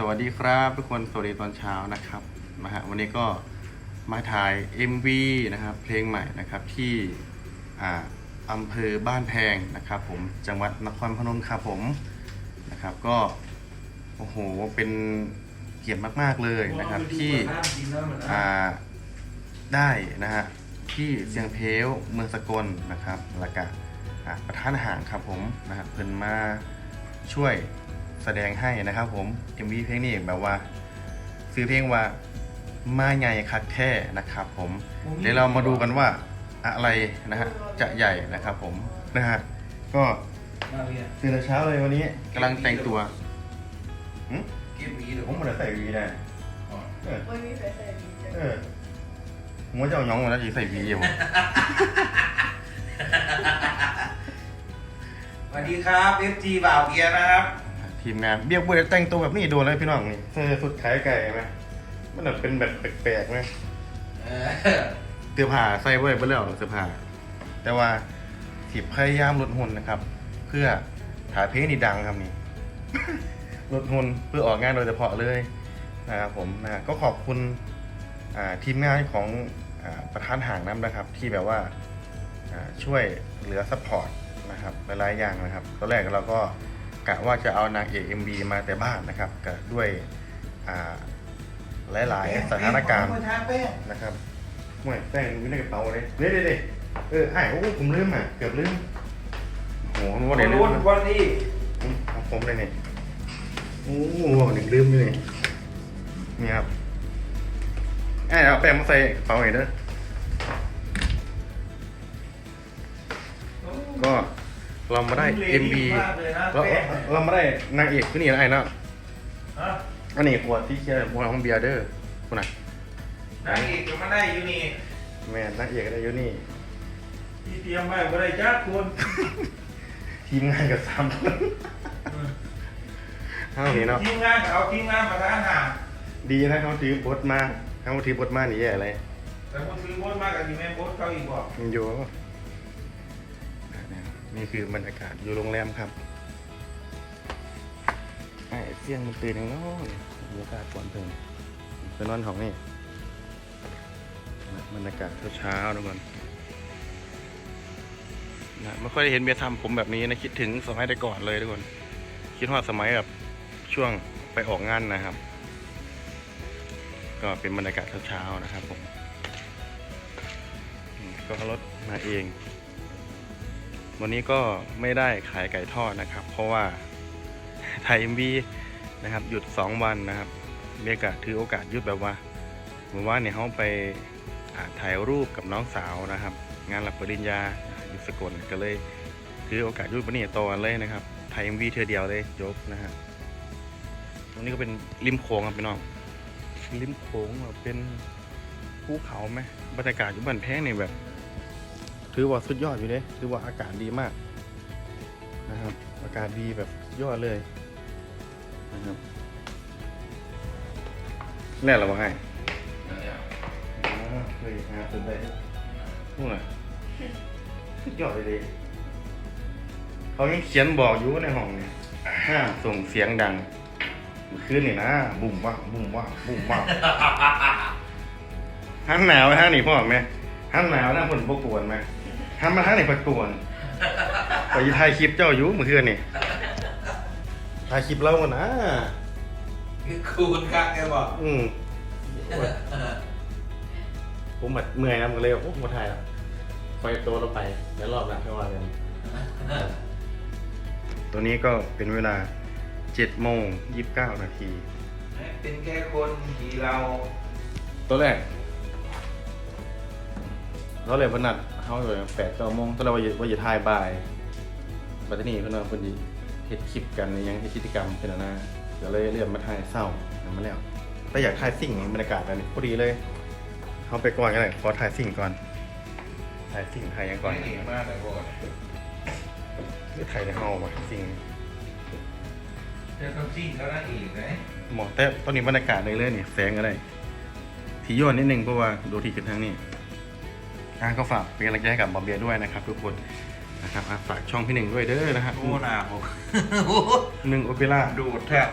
สวัสดีครับทุกคนสวัสดีตอนเช้านะครับนะฮะวันนี้ก็มาถ่าย MV นะครับ เพลงใหม่นะครับที่อ่าอำเภอบ้านแพงนะครับ ผมจังหวัดนครพนมครับผมนะครับก็โอ้โหเป็นเกียรติมาก ๆ เลยนะครับที่อ่าได้นะฮะที่เสียงเพลวเมืองสกลนะครับแล้วก็อ่าประธานอาหารครับผมนะฮะเพิ่นมาช่วย แสดงให้นะครับผม MV เพลงนี้แบบว่าซื้อเพลงว่ามาใหญ่คักแท้นะครับผม เดี๋ยวเรามาดูกันว่าอะไรนะฮะจะใหญ่นะครับผมนะฮะก็ตื่นแต่เช้าเลยวันนี้กำลังแต่งตัวหึเก็บมีหรือผมไม่ได้ใส่วีนะเออไม่มีใครใส่ดีจังเออหัวเจ้าหยองมาแล้วจีใส่วีอยู่สวัสดีครับ FG บ่าวเบียร์นะครับ ทีมงานเบี้ยบุ้ยแต่งตัวแบบนี้โดนเลยพี่น้องนี่เสื้อสุดขายไก่ไหมมันแบบเป็นแบบแปลกๆไหมเออเสื้อผ้าใส่ไว้เพื่อแล้วเสื้อผ้าแต่ว่าสิพยายามลดหุ่นนะครับ เพื่อถ่ายเพลงนี่ดังครับนี่ ลดหุ่นเพื่อออกงานโดยเฉพาะเลยนะครับผมนะฮะก็ขอบคุณอ่าทีมงานของอาประธานห่างน้ำนะครับ ที่แบบว่าอ่าช่วยเหลือซัพพอร์ตนะครับหลายๆอย่างนะครับตอนแรกเราก็ กะว่าจะเอานางเอก MB มาแต่บ้านนะครับก็ด้วยอ่าหลาย ๆ สถานการณ์แป้งแป้งนะครับห่วยแป้งอยู่ในกระเป๋าเลยเด้เด้เด้เออไอ้ายโอ้ผมลืมอะเกือบลืมโอ้โหวันไหนลืมรุ่นนะวันนี้อืมของผมเลยเนี่ยโอ้โหวันหนึ่งลืมเลยนี่ครับไอ้ายเอาแป้งมาใส่กระเป๋าหน่อยเด้อ เรามาได้ MB มากเลยนะเราแป้งเรามาได้นางเอกคือนี่นะไอ้เนาะฮะอันนี้ขวดที่เชียร์พวกเราของเบียร์เด้อคุณน่ะนางเอกก็มาได้อยู่นี่แม่นนางเอกก็ได้อยู่นี่ที่เตรียมไว้ก็ได้จ้าคุณทีมงานกับสามคนเท่านี้เนาะทีมงานเอาทีมงานมาทานอาหารดีนะเขาถือบทมาเขาถือบทมานี่แย่อะไรแต่คนซื้อบดมากกับทีแม่บดเขาอีกบอกมันอยู่ นี่คือบรรยากาศอยู่โรงแรมครับไอ้เสียงมันตื่นอย่างน้อยบรรยากาศฝนเพิ่งเป็นวันของนี่บรรยากาศเช้าๆทุกคนนะไม่ค่อยได้เห็นเบียร์ทำผมแบบนี้นะคิดถึงสมัยแต่ก่อนเลยทุกคน คิดว่าสมัยแบบช่วงไปออกงานนะครับ ก็เป็นบรรยากาศเช้าๆนะครับผมอืมก็รถมาเอง วันนี้ก็ไม่ได้ขายไก่ทอดนะครับ เพราะว่าไทยเอ็มบีนะครับหยุด 2 วันนะครับเบกะถือโอกาสหยุดแบบว่าเหมือนว่าเนี่ยเขาไปาถ่ายรูปกับน้องสาวนะครับ งานรับปริญญาอยู่สกลก็เลยถือโอกาสหยุดวันนี้ต่อเลยนะครับไทยเอ็มวีเธอเดียวเลยจบนะฮะตรงนี้ก็เป็นริมโขงครับพี่น้องริมโขงแบบเป็นภูเขาไหมบรรยากาศอยู่บนแพงนี่ยแบบ ถือว่าสุดยอดอยู่เลยถือว่าอากาศดีมากนะครับ อากาศดีแบบสุดยอดเลยนะครับแน่หรอวะไอ้อ๋อเฮ้ยหาสุดเลยนู่นน่ะสุดยอดเลยดิเขายังเขียนบอกอยู่ในห้องเนี่ยห้ามส่งเสียงดังเมื่อคืนนี่นะบุ่มว่าบุ่มว่าบุ่มว่าห้ามหนาวห้ามหนีพ่อไหมห้ามหนาวนะผลประกวนไหม ห้ามมาห้ามหนีประกวนไปถ่ายคลิปเจ้าอยู่เมื่อคืนนี่ถ่ายคลิปเราก่อนนะคือคุณกักแกบอกอืมผมแบบเมื่อยนะผมก็เลยบอกโอ้มาถ่ายแล้วไฟตัวเราไปเดี๋ยวรอบหน้าค่อยว่ากันตัวนี้ก็เป็นเวลา7โมง29นาทีเป็นแค่คนที่เรา ตัวแรกเราเลยวันนัด เขาเลยแปดเก้าโมงตอนแรกว่าจะว่าจะถ่ายบ่ายบัดนี้เพื่อนว่าเพิ่นสิเฮ็ดคลิปกันอิหยังเฮ็ดกิจกรรมเป็นอันนะก็เลยเรียกมาถ่ายเศร้านั่นมาแล้วแต่อยากถ่ายสิ่งบรรยากาศอันนี้พอดีเลยเขาไปก่อนก็ได้ขอถ่ายสิ่งก่อนถ่ายสิ่งถ่ายหยังก่อนไม่เก่งมากแต่บอกหรือถ่ายในห้องวะสิ่งจะต้องจิ้งแล้วนะอีกนะหมอแต่ตอนนี้บรรยากาศเลยเลยนี่แสงอะไรทีโยนนิดนึงเพราะว่าดูที่ขึ้นทางนี้ อะก็ฝากเป็นกำลังใจให้กับบอมเบียร์ด้วยนะครับทุกคนนะครับอะฝากช่องพี่หนึ่งด้วยเด้อนะครับโอ้หนาผมหนึ่งโอเปร่าดูดแทบ